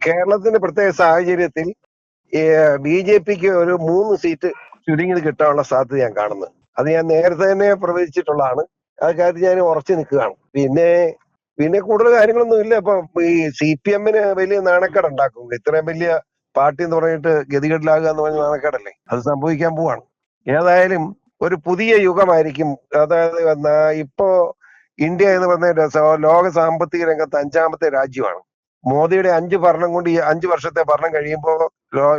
കേരളത്തിന്റെ പ്രത്യേക സാഹചര്യത്തിൽ ബി ജെ പിക്ക് ഒരു മൂന്ന് സീറ്റ് ചുരുങ്ങിയത് കിട്ടാനുള്ള സാധ്യത ഞാൻ കാണുന്നത് അത് ഞാൻ നേരത്തെ തന്നെ പ്രവചിച്ചിട്ടുള്ളതാണ്. ആ കാര്യത്തിൽ ഞാൻ ഉറച്ചു നിൽക്കുകയാണ്. പിന്നെ പിന്നെ കൂടുതൽ കാര്യങ്ങളൊന്നും ഇല്ല. ഇപ്പൊ ഈ സി പി എമ്മിന് വലിയ നാണക്കേട് ഉണ്ടാക്കും. ഇത്രയും വലിയ പാർട്ടി എന്ന് പറഞ്ഞിട്ട് ഗതികേടിലാകുക എന്ന് പറഞ്ഞ നാണക്കേടല്ലേ? അത് സംഭവിക്കാൻ പോവാണ്. ഏതായാലും ഒരു പുതിയ യുഗമായിരിക്കും. അതായത് ഇപ്പോ ഇന്ത്യ എന്ന് പറഞ്ഞ ലോക സാമ്പത്തിക രംഗത്ത് അഞ്ചാമത്തെ രാജ്യമാണ്. മോദിയുടെ അഞ്ച് ഭരണം കൊണ്ട് ഈ അഞ്ച് വർഷത്തെ ഭരണം കഴിയുമ്പോൾ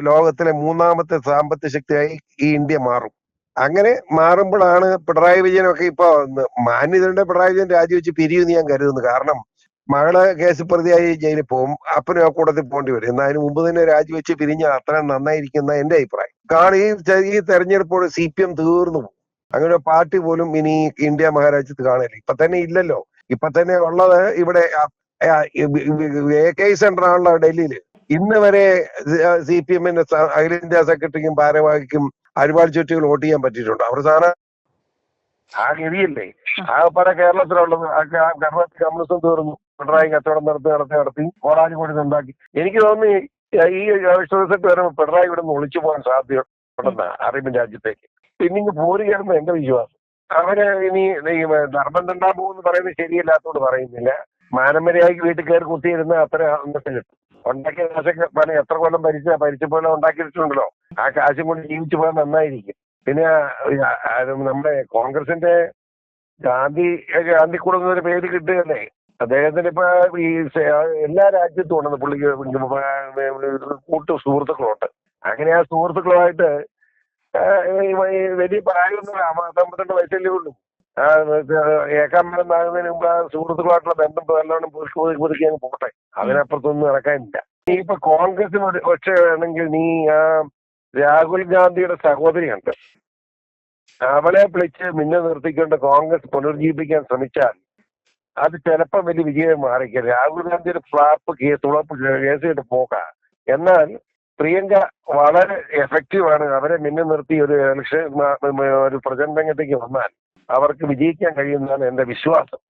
ലോകത്തിലെ മൂന്നാമത്തെ സാമ്പത്തിക ശക്തിയായി ഈ ഇന്ത്യ മാറും. അങ്ങനെ മാറുമ്പോഴാണ് പിണറായി വിജയനൊക്കെ ഇപ്പൊ മാന്യതയുടെ പിണറായി വിജയൻ രാജിവെച്ച് പിരിയുമെന്ന് ഞാൻ കരുതുന്നു. കാരണം മകൾ കേസ് പ്രതിയായി ജയിലിൽ പോകും അപ്പനും ആ കൂട്ടത്തിൽ പോകേണ്ടി വരും. എന്നാൽ മുമ്പ് തന്നെ രാജിവെച്ച് പിരിഞ്ഞ അത്ര നന്നായിരിക്കുന്ന എന്റെ അഭിപ്രായം. കാരണം ഈ ഈ തെരഞ്ഞെടുപ്പോട് സി പി എം തീർന്നു പോകും. അങ്ങനെ പാർട്ടി പോലും ഇനി ഇന്ത്യ മഹാരാജ്യത്ത് കാണില്ല ഇപ്പൊ തന്നെ ഇല്ലല്ലോ. ഇപ്പൊ തന്നെ ഉള്ളത് ഇവിടെ എ കെ സെന്റർ ആണല്ലോ ഡൽഹിയിൽ ഇന്ന് വരെ സി പി എമ്മിന്റെ അഖിലേന്ത്യാ സെക്രട്ടറിക്കും ഭാരവാഹിക്കും ഒരുപാട് ചുറ്റുകൾ വോട്ട് ചെയ്യാൻ പറ്റിയിട്ടുണ്ട്. അവർ സാധനം ആ ഗതിയല്ലേ? ആ പല കേരളത്തിലുള്ളത് കേരളത്തിൽ കമ്മ്യൂണിസം തീർന്നു. പിണറായി കച്ചവടം നടത്തി നടത്തി നടത്തി കോടാലി കോടി ഉണ്ടാക്കി എനിക്ക് തോന്നി ഈ- ഈ റിസൾട്ട് വരുമ്പോൾ പിണറായി ഇവിടെ നിന്ന് ഒളിച്ചു പോകാൻ സാധ്യതയുണ്ടെന്ന് അറേബ്യൻ രാജ്യത്തേക്ക്. പിന്നെ ഇങ്ങ് പോരുകയാണെന്ന് എന്റെ വിശ്വാസം. അവർ ഇനി ധർമ്മം തണ്ടാൻ പോകുമെന്ന് പറയുന്നത് ശരിയല്ലാത്തോട് പറയുന്നില്ല. മാനമര്യാദയ്ക്ക് വീട്ടിൽ കയറി കുത്തിയിരുന്ന അത്ര അന്നത്തെ കിട്ടും. ഉണ്ടാക്കിയ കാശൊക്കെ പല എത്ര കൊല്ലം ഭരിച്ച? പോലെ ഉണ്ടാക്കിയിട്ടുണ്ടല്ലോ. ആ കാശും കൊണ്ട് ജീവിച്ചു പോയാൽ നന്നായിരിക്കും. പിന്നെ നമ്മുടെ കോൺഗ്രസിന്റെ ഗാന്ധി ഗാന്ധി കുടുംബം ഒരു പേര് കിട്ടുകയല്ലേ? അദ്ദേഹത്തിന് ഇപ്പൊ ഈ എല്ലാ രാജ്യത്തും ഉണ്ടെന്ന് പുള്ളിക്ക് കൂട്ടു സുഹൃത്തുക്കളുണ്ട്. അങ്ങനെ ആ സുഹൃത്തുക്കളുമായിട്ട് വലിയ പ്രായമൊന്നും അമ്പത്തിരണ്ട് വയസ്സല്ലേ ഉള്ളൂ. താങ്ങുന്നതിന് മുമ്പ് ആ സുഹൃത്തുക്കളായിട്ടുള്ള ബന്ധം നല്ലോണം പുതുക്കി പുതുക്കി അങ്ങ് പോട്ടെ. അതിനപ്പുറത്തൊന്നും നടക്കാനില്ല. നീ ഇപ്പൊ കോൺഗ്രസിന് ഒച്ച വേണമെങ്കിൽ നീ ആ രാഹുൽ ഗാന്ധിയുടെ സഹോദരിയുണ്ട് അവളെ വിളിച്ച് മിന്നെ നിർത്തിക്കൊണ്ട് കോൺഗ്രസ് പുനർജീവിപ്പിക്കാൻ ശ്രമിച്ചാൽ അത് ചിലപ്പോൾ വലിയ വിജയം മാറിക്കും രാഹുൽ ഗാന്ധിയുടെ ഫ്ലാപ്പ് കേസ് തുളപ്പ് കേസിട്ട് പോക്ക എന്നാൽ പ്രിയങ്ക വളരെ എഫക്റ്റീവ് ആണ്. അവരെ മിന്നെ നിർത്തി ഒരു ഇലക്ഷൻ ഒരു പ്രചരണ രംഗത്തേക്ക് വന്നാൽ അവർക്ക് വിജയിക്കാൻ കഴിയുന്നതാണ് എന്റെ വിശ്വാസം.